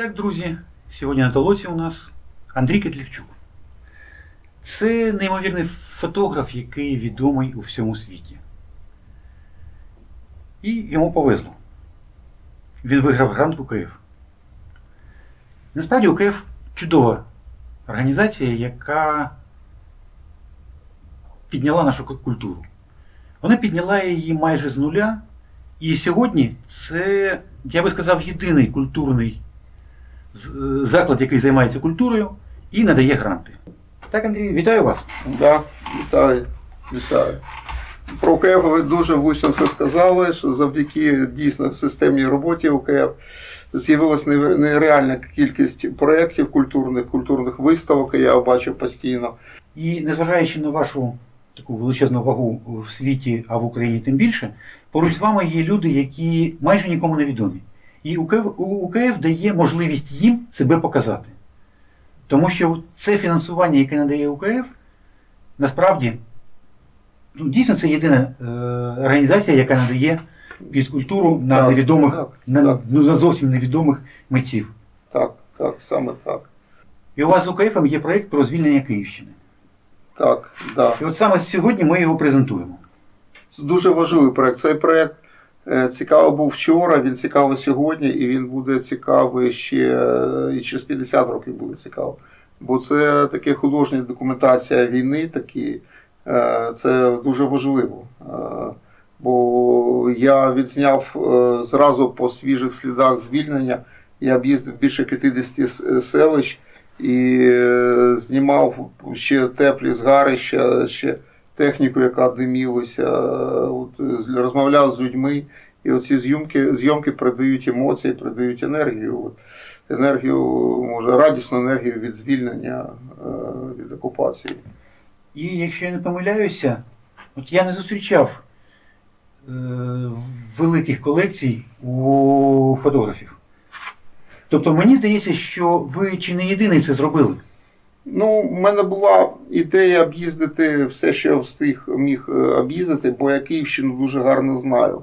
Так, друзі, сьогодні на толоці у нас Андрій Кетлівчук. Це неймовірний фотограф, який відомий у всьому світі. І йому повезло. Він виграв грант в УКФ. Насправді УКФ чудова організація, яка підняла нашу культуру. Вона підняла її майже з нуля. І сьогодні це, я би сказав, єдиний культурний заклад, який займається культурою і надає гранти. Так, Андрій, вітаю вас. Да, вітаю, вітаю. Про УКФ ви дуже влучно все сказали, що завдяки дійсно системній роботі УКФ з'явилася нереальна кількість проєктів культурних, культурних виставок, я бачу постійно. І незважаючи на вашу таку величезну вагу в світі, а в Україні тим більше, поруч з вами є люди, які майже нікому не відомі. І УКФ, УКФ дає можливість їм себе показати. Тому що це фінансування, яке надає УКФ, насправді, ну, дійсно це єдина е, організація, яка надає фізкультуру на Так, невідомих, так, на, так. ну, на зовсім невідомих митців. Так, так, саме так. І у вас з УКФ є проєкт про звільнення Київщини. Так, да. І от саме сьогодні ми його презентуємо. Це дуже важливий проєкт. Цей проєкт е, цікавий був вчора, він цікавий сьогодні, і він буде цікавий ще е, і через 50 років буде цікавий. Бо це таке художня документація війни, такі, е, це дуже важливо. Бо я відзняв зразу по свіжих слідах звільнення. Я об'їздив більше 50 селищ і знімав ще теплі згарища, ще техніку, яка димілася, от, розмовляв з людьми. І оці зйомки, зйомки передають емоції, передають енергію. От, енергію, може, радісну енергію від звільнення е, від окупації. І якщо я не помиляюся, от я не зустрічав е, великих колекцій у фотографів. Тобто мені здається, що ви чи не єдиний це зробили. Ну, в мене була ідея об'їздити все, що я встиг міг е, об'їздити, бо я Київщину дуже гарно знаю.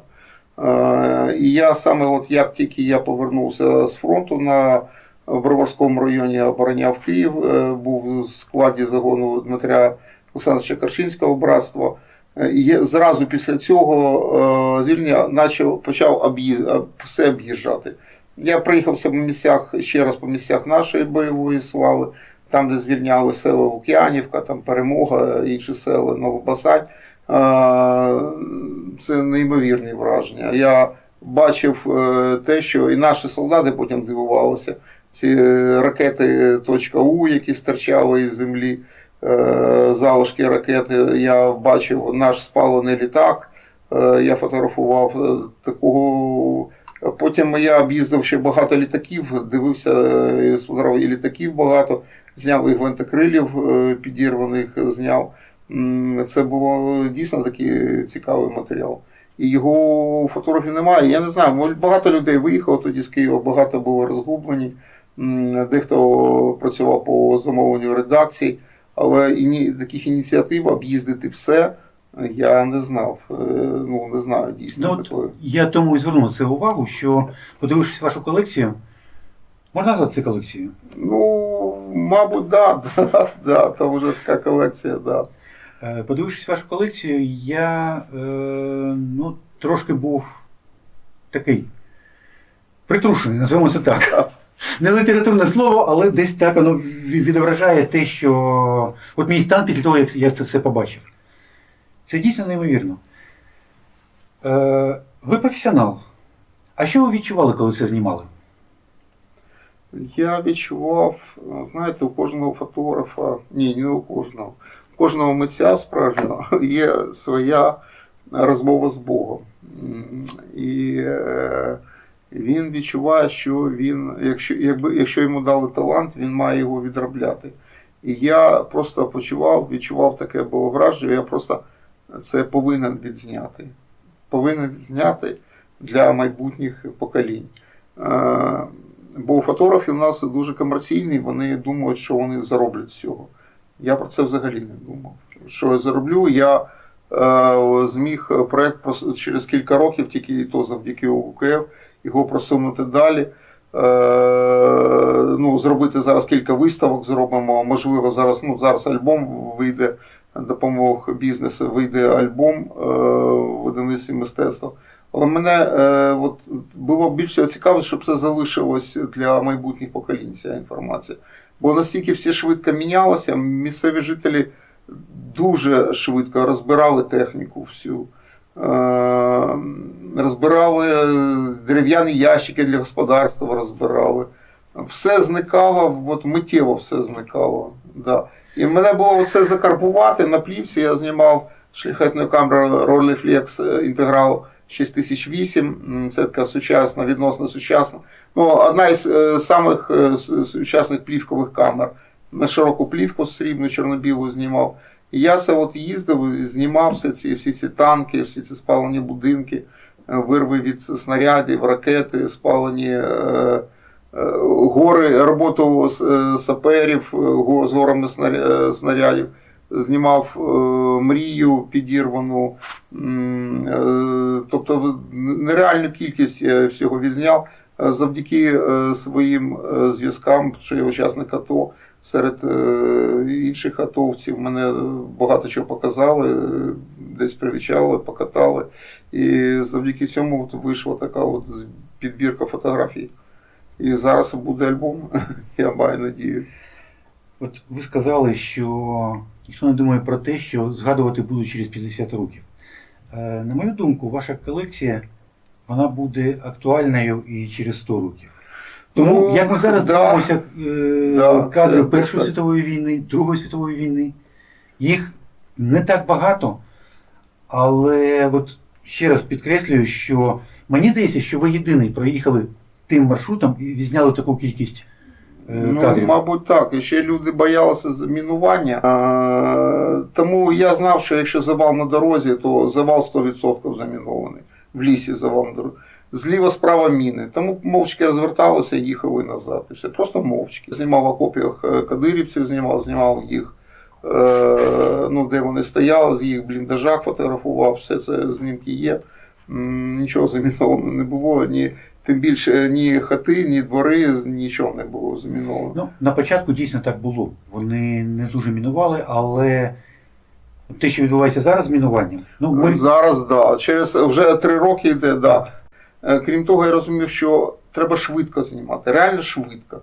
Е, І я саме, от як тільки я повернувся з фронту на Броварському районі, обороняв Київ, е, був в складі загону Дмитря Олександровича Каршинського братства. Е, І зразу після цього е, звільнення почав об'їз, все об'їжджати. Я приїхався по місцях ще раз по місцях нашої бойової слави там, де звільняли села Лук'янівка, там Перемога, інші села, Новобасань. Це неймовірні враження. Я бачив е, те, що і наші солдати потім дивувалися. Ці ракети .У, які стирчали із землі, е, залишки ракети. Я бачив наш спалений літак. Е, Я фотографував е, такого. Потім я об'їздив ще багато літаків, дивився е, і літаків багато зняв і гвинтокрилів е, підірваних, зняв. Це було дійсно такий цікавий матеріал. І його фотографів немає. Я не знаю, багато людей виїхало тоді з Києва, багато було розгублені. Дехто працював по замовленню редакцій, але іні, таких ініціатив об'їздити все я не знав. Е, Ну, не знаю дійсно Ну, такої. я тому і звернув це увагу, що подивившись вашу колекцію, можна назвати це колекцією? Ну, мабуть, да, да, да, там вже така колекція, да. Е, Подивившись вашу колекцію, я е, ну, трошки був такий притрушений, назвемо це так. Не літературне слово, але десь так воно відображає те, що от мій стан після того, як я це все побачив. Це дійсно неймовірно. Е, ви професіонал. А що ви відчували, коли це знімали? Я відчував, знаєте, у кожного фотографа, ні, не у кожного, у кожного митця справжнього є своя розмова з Богом. І е, він відчуває, що він, якщо, якби, якщо йому дали талант, він має його відробляти. І я просто почував, відчував таке було враження, я просто це повинен відзняти. Повинен відзняти для майбутніх поколінь. Е, Бо фотографи у нас дуже комерційні, вони думають, що вони зароблять з цього. Я про це взагалі не думав. Що я зароблю, я е, зміг проект прос- через кілька років, тільки то завдяки УКФ, його просунути далі. ну, зробити зараз кілька виставок зробимо. Можливо, зараз, ну, зараз альбом вийде, допомог бізнесу, вийде альбом е, в видавництві мистецтва. Але мене е, от, було більше цікаво, щоб це залишилось для майбутніх поколінь, ця інформація. Бо настільки все швидко мінялося, місцеві жителі дуже швидко розбирали техніку всю. Е, Розбирали дерев'яні ящики для господарства, розбирали. Все зникало, от миттєво все зникало. Да. І мене було це закарбувати на плівці. Я знімав шляхетною камерою Rolleiflex е, інтеграл 6008. Це така сучасна, відносно сучасна. Ну, одна із е, самих е, сучасних плівкових камер. На широку плівку срібну, чорно-білу знімав. І я це от їздив і знімав ці, всі ці танки, всі ці спалені будинки, вирви від снарядів, ракети, спалені е, гори, роботу е, саперів е, з горами е, снарядів. Знімав е, мрію підірвану, е, тобто нереальну кількість е, всього відзняв Е, завдяки е, своїм е, зв'язкам, що я учасник АТО серед е, інших атовців. Мене багато чого показали, е, десь привічали, покатали. І завдяки цьому вийшла така от підбірка фотографій. І зараз буде альбом, я маю надію. От ви сказали, що ніхто не думає про те, що згадувати будуть через 50 років. Е, На мою думку, ваша колекція вона буде актуальною і через 100 років. Тому, Ну, як ми зараз да. дивимося е, Да, кадри це Першої так. світової війни, Другої світової війни, їх не так багато, але от ще раз підкреслюю, що мені здається, що ви єдиний проїхали тим маршрутом і відзняли таку кількість е, Ну, кадрів. мабуть, так. І ще люди боялися замінування. А, тому я знав, що якщо завал на дорозі, то завал 100% замінований. В лісі завал на дорозі. Зліва справа міни. Тому мовчки розверталися і їхали назад. І все. Просто мовчки. Знімав в окопіях е, кадирівців, знімав, знімав їх. Е, ну, де вони стояли, з їх бліндажах фотографував, все це знімки є. Нічого заміновано не було, ні, тим більше ні хати, ні двори, нічого не було заміновано. Ну, на початку дійсно так було. Вони не дуже мінували, але те, що відбувається зараз з мінуванням, ну ми Зараз да. Через вже три роки йде, да. Е, Крім того, я розумів, що треба швидко знімати, реально швидко.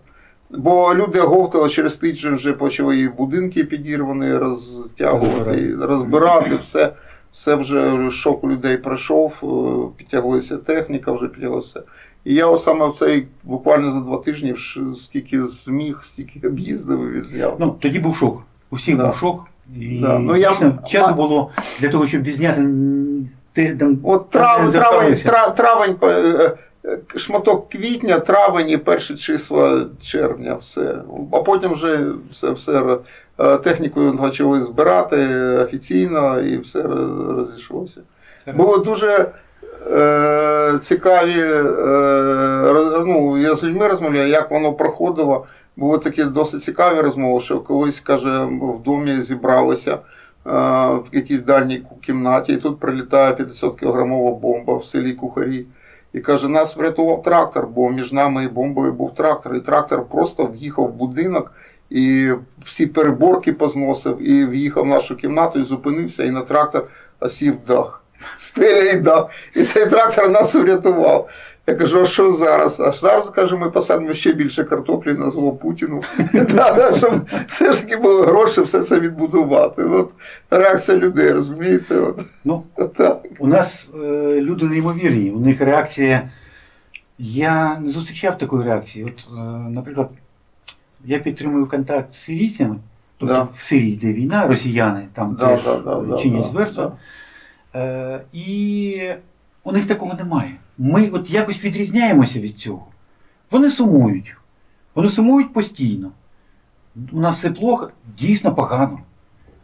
Бо люди говтали через тиждень вже почали і будинки підірвані розтягувати, розбирати все. Все вже шок у людей пройшов, е, підтяглася техніка, вже підтяглася. І я саме в цей буквально за два тижні скільки зміг, стільки об'їздив і відзняв. ну тоді був шок. Усіх Да. був шок. І Да. Ну, я- дійсно, часу було для того, щоб відзняти Ти там, От там, травень, травень, травень, е, шматок квітня, травень і перші числа червня, все. А потім вже все, все е, техніку почали збирати офіційно і все розійшлося. Все. Було дуже е, цікаві, е, ну, я з людьми розмовляю, як воно проходило. Були такі досить цікаві розмови, що колись, каже, в домі зібралися е, в якійсь дальній кімнаті, і тут прилітає 500-кілограмова бомба в селі Кухарі. І каже, нас врятував трактор, бо між нами і бомбою був трактор. І трактор просто в'їхав в будинок і всі переборки позносив, і в'їхав в нашу кімнату і зупинився, і на трактор осів дах. Стеля і дах. І цей трактор нас врятував. Я кажу, а що зараз? А зараз, каже, ми посадимо ще більше картоплі на зло Путіну. Щоб все ж таки були гроші все це відбудувати. От реакція людей, розумієте? От, Ну, у нас е, люди неймовірні, у них реакція. Я не зустрічав такої реакції. От, е, наприклад, я підтримую контакт з сирійцями, тобто в Сирії, де війна, росіяни там теж чинять зверства. Е, і у них такого немає. Ми от якось відрізняємося від цього. Вони сумують. Вони сумують постійно. У нас все плохо, дійсно погано.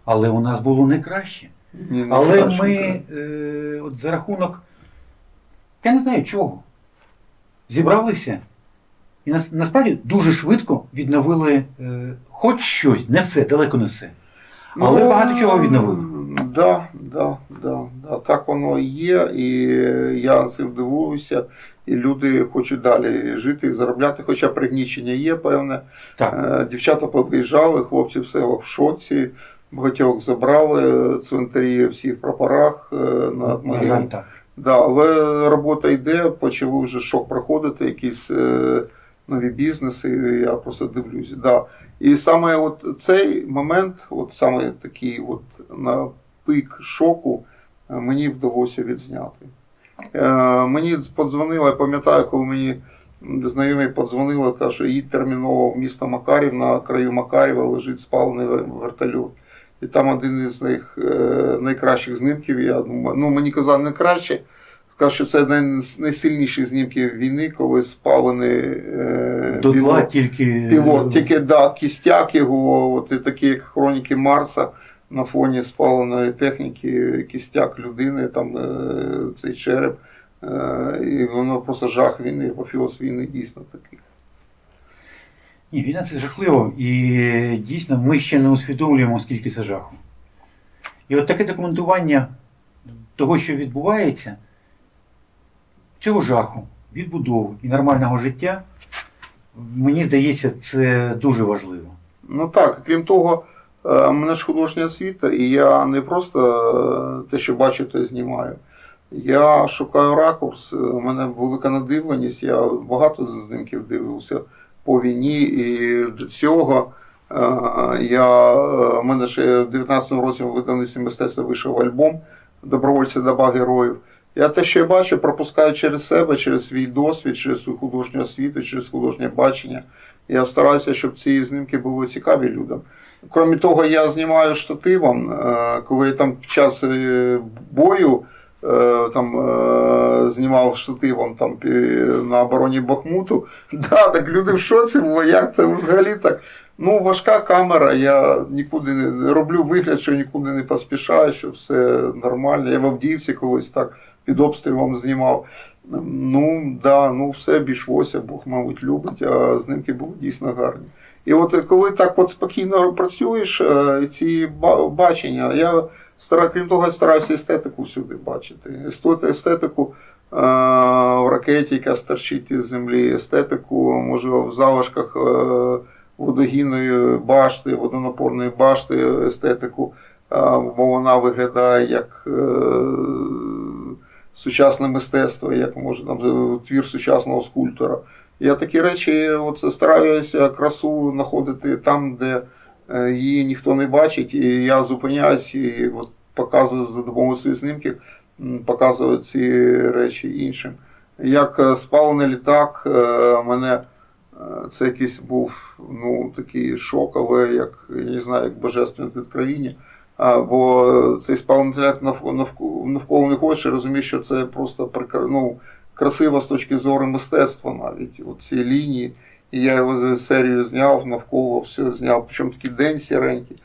Але у нас було не краще. Ні, не Але краще, ми е, от за рахунок, я не знаю чого, зібралися і нас, насправді дуже швидко відновили е, хоч щось, не все, далеко не все. Але багато чого відновили. Да, да, да, да. Так воно і є, і я цим дивуюся, і люди хочуть далі жити і заробляти, хоча пригнічення є певне. Так. Е, Дівчата повиїжджали, хлопці в селах в шоці, багатьох забрали, цвинтарі всі в прапорах е, над На так. Да, але робота йде, почали вже шок проходити, якісь е, нові бізнеси, я просто дивлюся. Да. І саме от цей момент, от саме такий от на пик шоку, е, мені вдалося відзняти. Е, мені подзвонили, я пам'ятаю, коли мені знайомі подзвонили, каже, їдь терміново в місто Макарів, на краю Макарєва лежить спалений вертольот. І там один із них е, найкращих знімків. Я думаю, ну мені казали не краще. Сказав, що це один з найсильніших знімків війни, коли спалений е, До тла тільки. пілот. Тільки да, кістяк його, от і такі як хроніки Марса на фоні спаленої техніки, кістяк людини, там е, цей череп. Е, і воно просто жах війни, апофіоз війни дійсно такий. Ні, війна це жахливо. І дійсно ми ще не усвідомлюємо, скільки це жаху. І от таке документування того, що відбувається, цього жаху, відбудови і нормального життя, мені здається, це дуже важливо. Ну так, крім того, е, в мене ж художня освіта, і я не просто е, те, що бачу, й знімаю. Я шукаю ракурс, е, у мене велика надивленість, я багато знімків дивився по війні, і до цього е, я, е, у мене ще в 19-му році в видавництві мистецтва вийшов альбом Добровольці доба героїв. Я те, що я бачу, пропускаю через себе, через свій досвід, через свою художню освіту, через художнє бачення. Я стараюся, щоб ці знімки були цікаві людям. Крім того, я знімаю штативом, е, коли там під час е, бою е, там, знімав штативом там, на обороні Бахмуту. Да, так люди в шоці, бо як це взагалі так. Ну, важка камера, я нікуди не роблю вигляд, що нікуди не поспішаю, що все нормально. Я в Авдіївці колись так під обстрілом знімав. Ну, да, ну все обійшлося, Бог, мабуть, любить, а знімки були дійсно гарні. І от коли так от спокійно працюєш, е, ці бачення, я стара, крім того, стараюся естетику всюди бачити. Естетику е, в ракеті, яка стерчить із землі, естетику, може, в залишках е, водогінної башти, водонапорної башти, естетику, бо вона виглядає як сучасне мистецтво, як може там е, твір сучасного скульптора. Я такі речі от, стараюся красу знаходити там, де е, її ніхто не бачить, і я зупиняюсь і от, показую за допомогою своїх знімків, показую ці речі іншим. Як е, спалений літак, мене це якийсь був ну, такий шок, але як я не знаю, як божественне відкровіння. Бо цей спалений літак навколо, не хочеш, розумієш, що це просто ну, красиво з точки зору мистецтва навіть. Ці лінії. І я його за серію зняв, навколо все зняв. Причому такий день сіренький,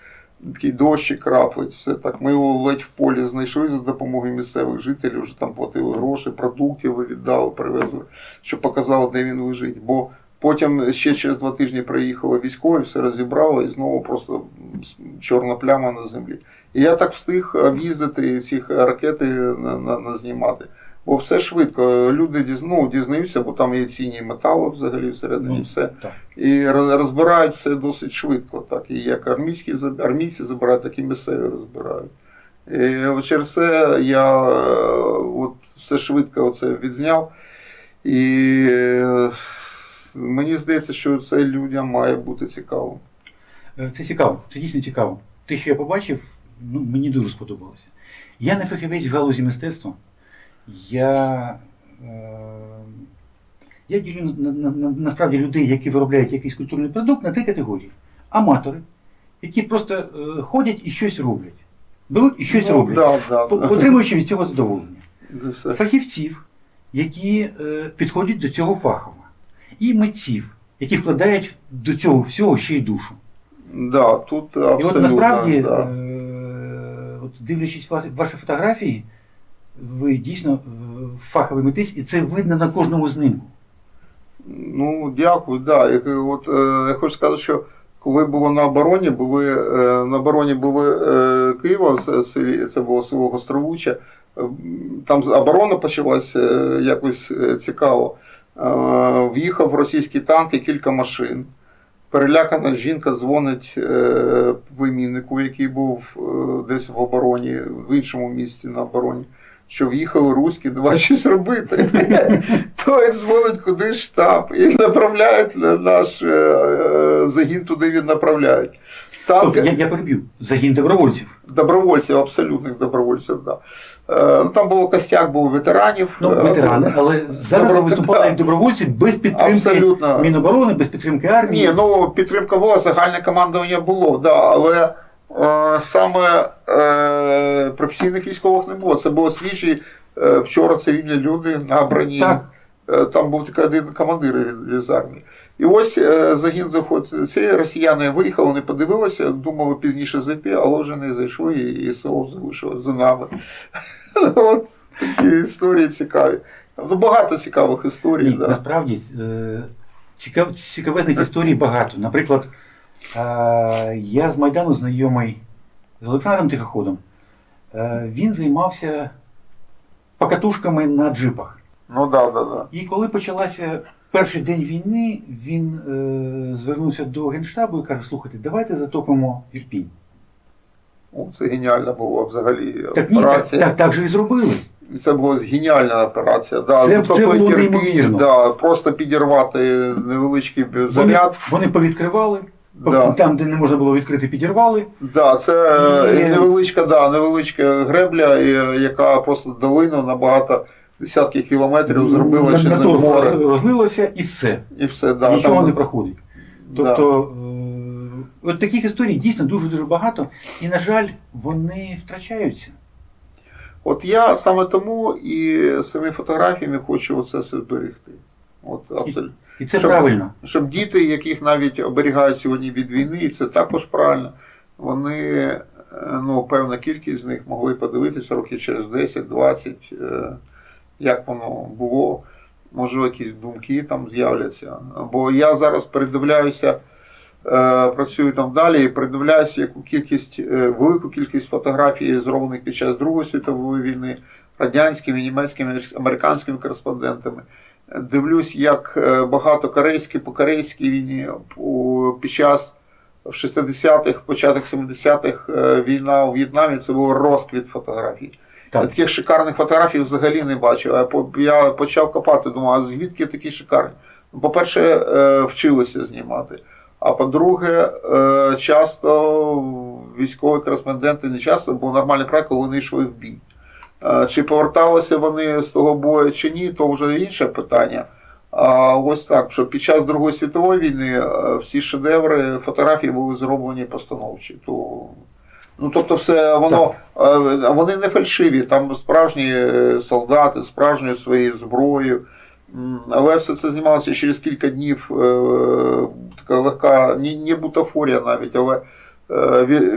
такий дощик краплить, все так. Ми його ледь в полі знайшли за допомогою місцевих жителів, вже там платили гроші, продуктів віддали, привезли, щоб показали, де він лежить. Бо потім ще через два тижні приїхали військові, все розібрали і знову просто чорна пляма на землі. І я так встиг об'їздити ці ракети на, на, на знімати. Бо все швидко. Люди діз, ну, дізнаються, бо там є цінні метали взагалі всередині Ну, все. Так. І розбирають все досить швидко. Так. І як армійські, армійці забирають, так і місцеві розбирають. І через це я е, от все швидко оце відзняв. І е, мені здається, що це людям має бути цікаво. Е, Це цікаво, це дійсно цікаво. Те, що я побачив, ну, мені дуже сподобалося. Я не фахівець в галузі мистецтва. Я, е, я ділю на, на, на, насправді людей, які виробляють якийсь культурний продукт, на три категорії. Аматори, які просто е, ходять і щось роблять. Беруть і щось ну, роблять, Да, да, да. отримуючи від цього задоволення. Фахівців, які е, підходять до цього фахово. І митців, які вкладають до цього всього ще й душу. Да, тут І от насправді, да. е, от дивлячись ва- ваші фотографії, ви дійсно е, фаховий митець, і це видно на кожному знімку. Ну, дякую, да. Як, От, е, я хочу сказати, що коли було на обороні, були, е, на обороні були е, Києва, це, це було село Гостровуче. Е, Там оборона почалася е, якось е, цікаво. Е, В'їхав російський танк і кілька машин. Перелякана жінка дзвонить е, племіннику, який був е, десь в обороні, в іншому місці на обороні, що в'їхали руські, давай щось робити. Той дзвонить куди штаб і направляють наш загін туди він направляють. Танк Тобто, я, я переб'ю. Загін добровольців. добровольців, абсолютних добровольців, да. Е, ну, там було костяк, був ветеранів. Ну, е, ветерани, але зараз Добро- виступали да. як добровольці без підтримки Абсолютно. Міноборони, без підтримки армії. Ні, ну підтримка була, загальне командування було, да, але е, саме е, професійних військових не було. Це були свіжі е, вчора цивільні люди набрані. Так. Е, Там був такий один командир з армії. І ось е, загін заходить. Ці росіяни виїхали, не подивилися, думали пізніше зайти, але вже не зайшли, і, село залишилось за нами. От такі історії цікаві. Ну, багато цікавих історій. Ні, да. насправді е, цікав, цікавезних історій багато. Наприклад, я з Майдану знайомий з Олександром Тихоходом. Він займався покатушками на джипах. Ну да, да, да. І коли почалася перший день війни, він е, звернувся до Генштабу і каже: слухайте, давайте затопимо Ірпінь. О, Це геніальна була взагалі Так ні, так, операція. так, так же і зробили. Це була геніальна операція. Да, Це- затопити це було Ірпінь, неймовірно. да, просто підірвати невеличкий Вони, заряд. вони повідкривали, Да. там, де не можна було відкрити, підірвали. Да, це І- е, невеличка, да, невеличка гребля, е, яка просто долину на десятків кілометрів зробила через на море. розлилося і все. І все, да, Нічого там- не проходить. Тобто, е, от таких історій дійсно дуже-дуже багато, і, на жаль, вони втрачаються. От я саме тому і самі фотографіями хочу оце все зберегти. От абсолютно. І це Щоб- правильно. Щоб діти, яких навіть оберігають сьогодні від війни, і це також правильно, вони, е, ну, певна кількість з них могли подивитися років через 10-20, е, як воно було. Можливо, якісь думки там з'являться. Бо я зараз передивляюся, е, працюю там далі і передивляюся, яку кількість, е, велику кількість фотографій, зроблених під час Другої світової війни, радянськими, німецькими, американськими кореспондентами. Дивлюсь, як е, багато корейські по корейській війні під час в 60-х, початок 70-х е, війна у В'єтнамі це був розквіт фотографій. Так. таких шикарних фотографій взагалі не бачив. Я почав копати, думаю, а звідки такі шикарні? Ну, По-перше, е, вчилися знімати. А по-друге, е, часто військові кореспонденти не часто, бо нормальний проект, коли вони йшли в бій. Е, Чи поверталися вони з того бою чи ні, то вже інше питання. А ось так, що під час Другої світової війни всі шедеври фотографії були зроблені постановчі. То, ну, тобто, все воно е, вони не фальшиві, там справжні е, солдати, справжньою своєю зброєю. Але все це знімалося через кілька днів. е, Така легка, не, не бутафорія навіть, але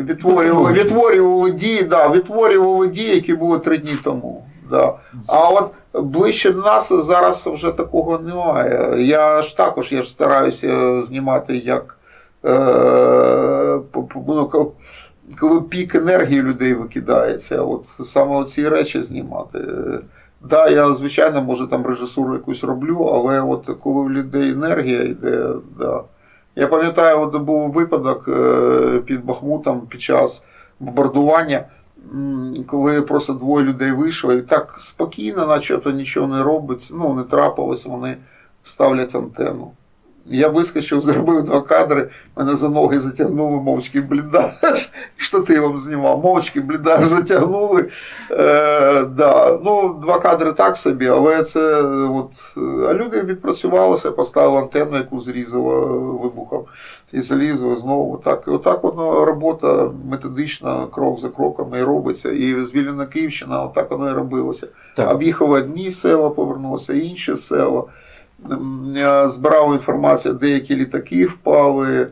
відтворювали, відтворювали дії, да, відтворювали дії, які були три дні тому. Да. А от ближче до нас зараз вже такого немає. Я ж також я ж стараюся знімати як е, ну, коли пік енергії людей викидається, от саме ці речі знімати. Да, я звичайно, може там режисуру якусь роблю, але от коли в людей енергія йде, да. Я пам'ятаю, от був випадок е, під Бахмутом під час бомбардування, коли просто двоє людей вийшло, і так спокійно, наче то нічого не робиться, ну не трапилось, вони ставлять антенну. Я вискочив, зробив два кадри, мене за ноги затягнули мовчки бліндаж, штативом знімав, мовчки бліндаж затягнули. Е, да. ну, два кадри так собі, але це от, а люди відпрацювалися, поставили антенну, яку зрізало вибухом, і залізли знову. Так, отак воно робота методична, крок за кроком і робиться. І звільнена Київщина, отак воно і робилося. Так. Об'їхали одні села, повернулося інші села. М, я Збирав інформацію, деякі літаки впали.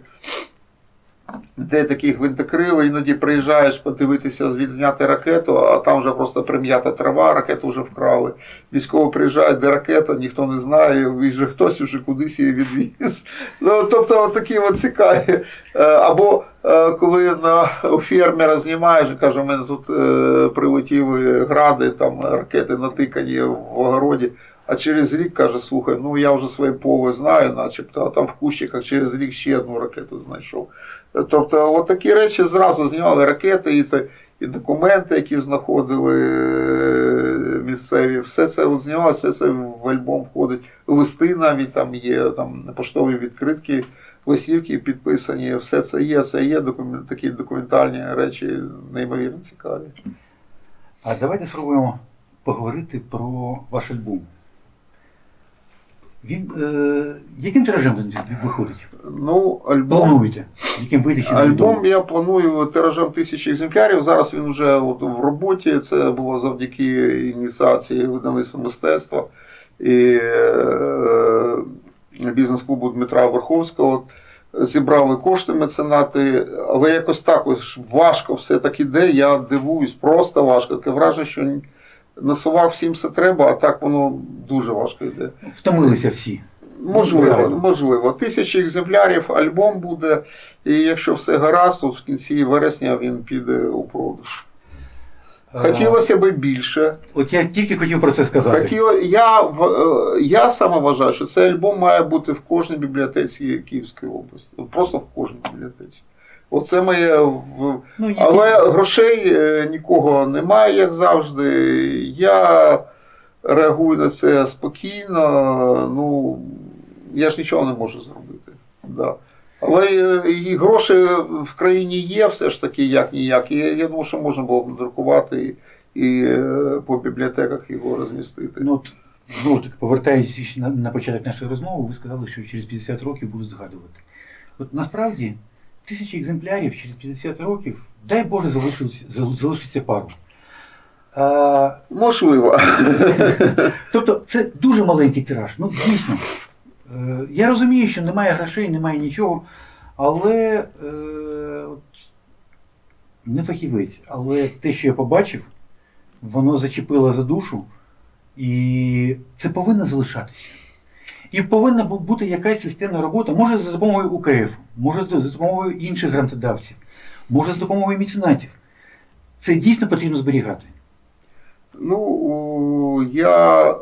де такі гвинтокрили, іноді приїжджаєш подивитися, відзняти ракету, а там вже просто прим'ята трава, ракету вже вкрали. Військові приїжджають, де ракета, ніхто не знає, і вже хтось уже кудись її відвіз. Ну, тобто, от такі цікаві. Е, Або е, коли на у фермера знімаєш каже, у мене тут е, прилетіли гради, там ракети натикані в огороді. А через рік каже, слухай, ну я вже своє поле знаю, начебто, а там в кущиках через рік ще одну ракету знайшов. Тобто, от такі речі зразу знімали ракети і, це, і документи, які знаходили е, місцеві, все це от знімали, все це в альбом входить. Листи навіть там є, там поштові відкритки, листівки підписані, все це є, це є документ, такі документальні речі, неймовірно цікаві. А давайте спробуємо поговорити про ваш альбом. Він, е, яким тиражем він виходить? Ну, альбом. Плануєте? Яким вийде Альбом я планую тиражем тисячі екземплярів. Зараз він вже от в роботі. Це було завдяки ініціації видавництва мистецтва і е, бізнес-клубу Дмитра Верховського. Зібрали кошти меценати, але якось так важко все так іде. Я дивуюсь, просто важко. Таке враження, що насував всім все треба, а так воно дуже важко йде. Втомилися всі. Можливо, можливо. Тисячі екземплярів альбом буде, і якщо все гаразд, то в кінці вересня він піде у продаж. Хотілося б більше. От я тільки хотів про це сказати. Хотіло, я, е, я саме вважаю, що цей альбом має бути в кожній бібліотеці Київської області. Просто в кожній бібліотеці. Оце моє. Ну, Але грошей е, нікого немає, як завжди. Я реагую на це спокійно. Ну, я ж нічого не можу зробити. Да. Але е, і гроші в країні є, все ж таки, як ніяк. І я думаю, що можна було б надрукувати і, і е, по бібліотеках його розмістити. Ну, знову ж таки, повертаючись на, на початок нашої розмови, ви сказали, що через 50 років будуть згадувати. От насправді тисячі екземплярів через 50 років, дай Боже, залишиться, пару. А, Можливо. тобто це дуже маленький тираж. Ну, дійсно. Е, я розумію, що немає грошей, немає нічого, але е, от, не фахівець, але те, що я побачив, воно зачепило за душу, і це повинно залишатися. І повинна бути якась системна робота, може за допомогою УКФ, може за допомогою інших грантодавців, може за допомогою меценатів. Це дійсно потрібно зберігати. Ну, я, е,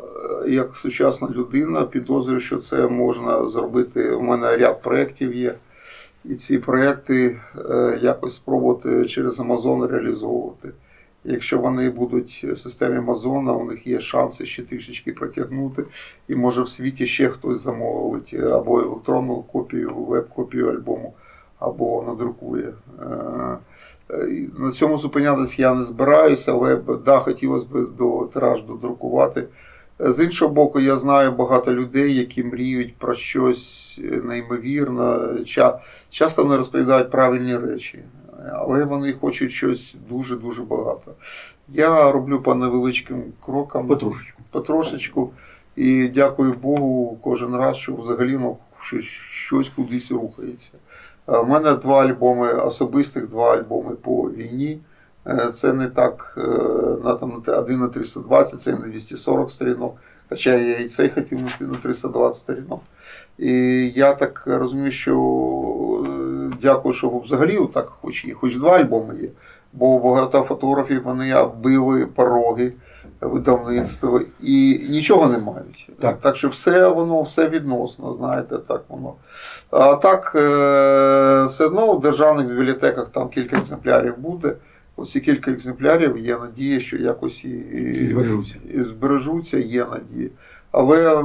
як сучасна людина, підозрюю, що це можна зробити. У мене ряд проєктів є. І ці проєкти е, якось спробувати через Amazon реалізовувати. Якщо вони будуть в системі Амазона, у них є шанси ще трішечки протягнути. І може в світі ще хтось замовить або електронну копію, веб-копію альбому, або надрукує. Е, Е, На цьому зупинятися я не збираюся, але да, хотілося б до тираж додрукувати. Е, З іншого боку, я знаю багато людей, які мріють про щось е, неймовірне. Часто вони розповідають правильні речі, е, але вони хочуть щось дуже-дуже багато. Я роблю по невеличким крокам, Потрошечку. потрошечку. І дякую Богу кожен раз, що взагалі ну, щось, щось кудись рухається. Е, У мене два альбоми особистих, два альбоми по війні. Е, Це не так е, на там один на 320, це на 240 сторінок. Хоча я і цей хотів на на 320 сторінок. І я так розумію, що е, дякую, що взагалі так хоч, є, хоч два альбоми є. Бо багато фотографів вони оббили пороги видавництва і нічого не мають. Так. так що все воно все відносно, знаєте, так воно. А так, е, все одно в державних бібліотеках там кілька екземплярів буде. Оці кілька екземплярів є надія, що якось і, І збережуться. і збережуться, є надія. Але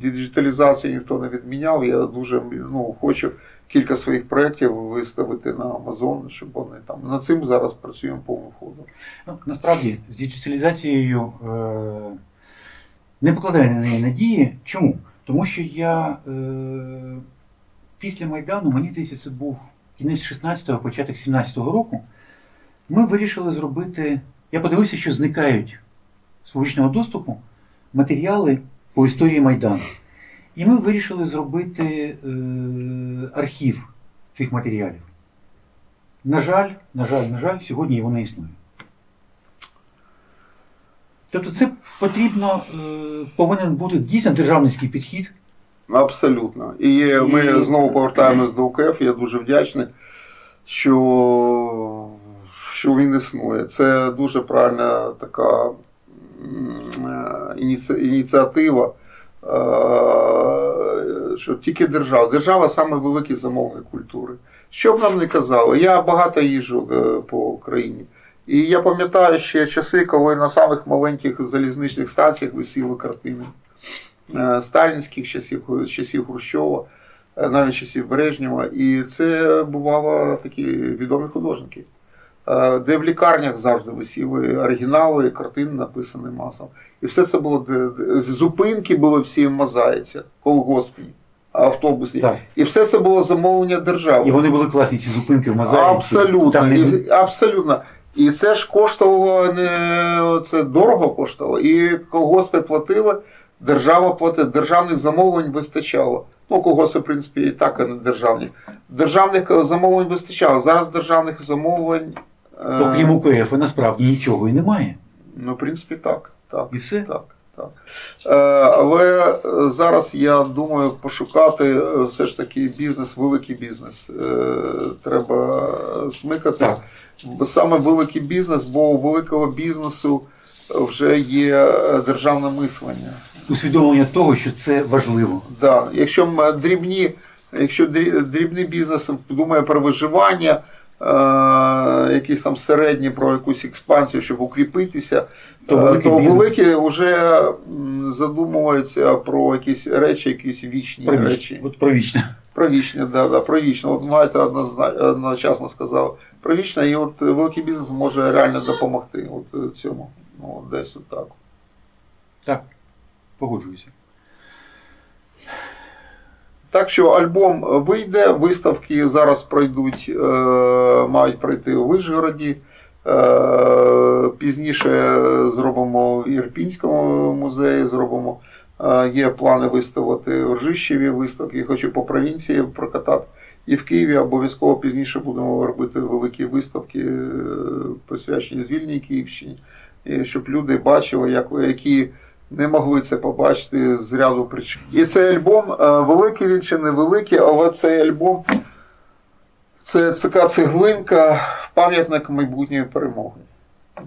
діджиталізацію ніхто не відміняв. Я дуже ну, хочу кілька своїх проєктів виставити на Amazon, щоб вони там над цим зараз працюємо повним ходом. Ну, насправді, з діджиталізацією е, не покладаю на неї надії. Чому? Тому що я е, після Майдану, мені здається, це був кінець 16-го, початок 17-го року. Ми вирішили зробити. Я подивився, що зникають з публічного доступу матеріали по історії Майдану. І ми вирішили зробити е, архів цих матеріалів. На жаль, на жаль, на жаль, сьогодні вона існує. Тобто це потрібно, е, повинен бути дійсно державницький підхід. Абсолютно. І ми І- знову повертаємось до УКФ. Я дуже вдячний, що, що він існує. Це дуже правильна така е, ініці- ініціатива. Е, Що тільки держава. Держава саме замовник культури. Що б нам не казали, я багато їжджу е, по країні. І я пам'ятаю ще часи, коли на самих маленьких залізничних станціях висіли картини е, сталінських часів, часів Хрущова, навіть часів Брежнєва. І це бувало такі відомі художники, де в лікарнях завжди висіли оригінали, картини написані масово. І все це було де, де- зупинки були всі в мозаїці, колгоспні, автобусні. Так. І все це було замовлення держави. І вони були класні ці зупинки в Мазаїці. Абсолютно. Там не... І, абсолютно. І це ж коштувало не це дорого коштувало. І колгоспи платили, держава платила, державних замовлень вистачало. Ну, колгоспи, в принципі, і так а не державні. Державних замовлень вистачало. Зараз державних замовлень. Е, Окрім УКФ, насправді нічого і немає. Ну, в принципі, так. так. І все. Так, так. Е, але е, зараз я думаю пошукати все ж таки бізнес, великий бізнес. Треба смикати Так. саме великий бізнес, бо у великого бізнесу вже є державне мислення. Усвідомлення того, що це важливо. Да. Якщо дрібні, якщо дрі- дрібний бізнес думає про виживання, якісь там середні про якусь експансію, щоб укріпитися, То то, великий то великі вже задумуються про якісь речі, якісь вічні Про віч- речі. От про вічне. Про вічне, да, да, про вічне. От маєте одночасно сказав. Про вічне, і от великий бізнес може реально допомогти от е, цьому. Ну, десь отак. Так, погоджуюся. Так що альбом вийде, виставки зараз пройдуть, е, мають пройти у Вишгороді. Е, пізніше зробимо в Ірпінському музеї, зробимо. Е, є плани виставити в Ржищеві виставки. Хочу по провінції прокатати. І в Києві обов'язково пізніше будемо робити великі виставки, присвячені звільній Київщині, щоб люди бачили, як, які не могли це побачити з ряду причин. І цей альбом, е, великий він чи невеликий, але цей альбом це така цеглинка в пам'ятник майбутньої перемоги.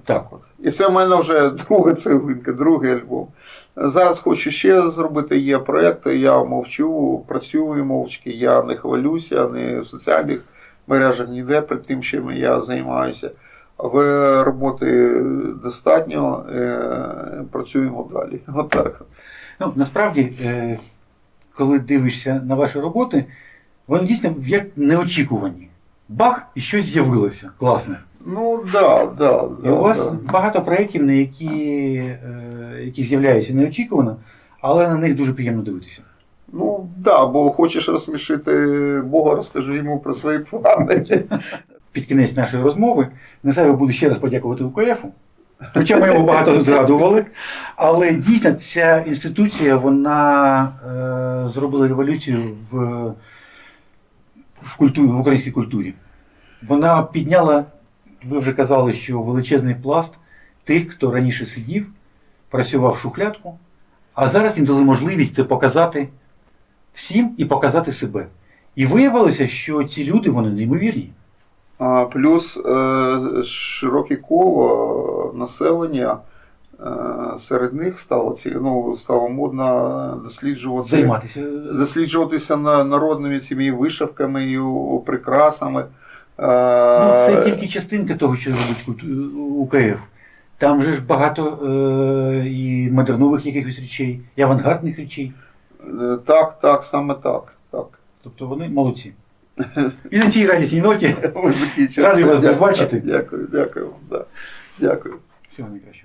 Так. от. І це в мене вже друга цеглинка, другий альбом. Зараз хочу ще зробити. Є проекти, я мовчу, працюю мовчки, я не хвалюся, не в соціальних мережах, ніде перед тим, чим я займаюся. Але роботи достатньо, е, працюємо далі. Отак. Ну, насправді, е, коли дивишся на ваші роботи, вони дійсно як неочікувані. Бах, і щось з'явилося. Класне. Ну, да, да, І да, у вас да. багато проєктів, на які, е, які з'являються неочікувано, але на них дуже приємно дивитися. Ну, да, бо хочеш розсмішити Бога, розкажи йому про свої плани. Під кінець нашої розмови на себе буду ще раз подякувати УКФу. Хоча ми його багато згадували, але дійсно ця інституція вона е, зробила революцію в, в, культурі, в українській культурі. Вона підняла, ви вже казали, що величезний пласт тих, хто раніше сидів, працював в шухлядку, а зараз їм дали можливість це показати всім і показати себе. І виявилося, що ці люди вони неймовірні. Плюс е, широке коло населення. е, Серед них стало ці, ну, стало модно досліджувати, Займатися. досліджуватися на народними цими вишивками і прикрасами. Е, Ну, це тільки частинка того, що робить УКФ. Там же ж багато е, і модернових якихось речей, і авангардних речей. е, Так, так, саме так. так. Тобто вони молодці. І на цій радісній ноті закінчилося. Вас Дякую, бачити. Дякую, дякую вам. Да. Дякую. всього найкращого.